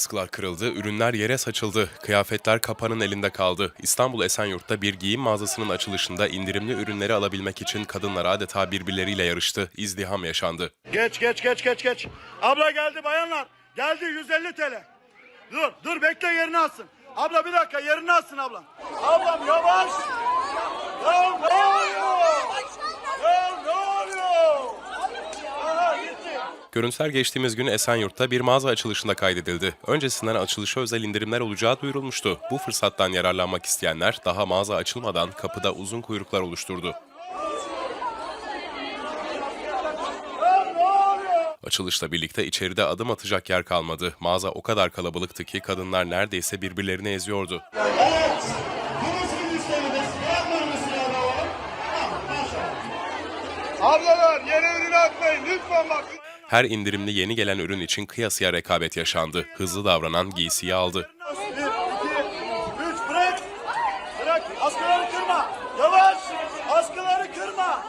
Askılar kırıldı, ürünler yere saçıldı, kıyafetler kapanın elinde kaldı. İstanbul Esenyurt'ta bir giyim mağazasının açılışında indirimli ürünleri alabilmek için kadınlar adeta birbirleriyle yarıştı, izdiham yaşandı. Geç geç geç geç geç. Abla geldi bayanlar. Geldi 150 TL. Dur dur bekle yerini alsın. Abla bir dakika yerini alsın ablam. Ablam yavaş. Görüntüler geçtiğimiz gün Esenyurt'ta bir mağaza açılışında kaydedildi. Öncesinden açılışa özel indirimler olacağı duyurulmuştu. Bu fırsattan yararlanmak isteyenler daha mağaza açılmadan kapıda uzun kuyruklar oluşturdu. Açılışla birlikte içeride adım atacak yer kalmadı. Mağaza o kadar kalabalıktı ki kadınlar neredeyse birbirlerini eziyordu. Evet. Ablalar yere ürün atmayın lütfen bak. Her indirimli yeni gelen ürün için kıyasıya rekabet yaşandı. Hızlı davranan giysiyi aldı. Askıları kırma. Yavaş. Askıları kırma.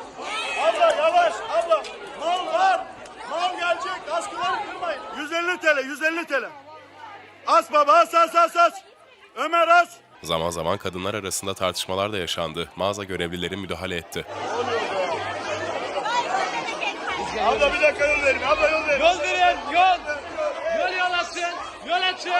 Abla yavaş abla. Mal var. Mal gelecek. Askıları kırmayın. 150 TL 150 TL. As baba as as as as. Ömer as. Zaman zaman kadınlar arasında tartışmalar da yaşandı. Mağaza görevlileri müdahale etti. Abla bir dakika yol verin. Abla yol verin. Yol verin, yol. Yol yol açın, yol açın.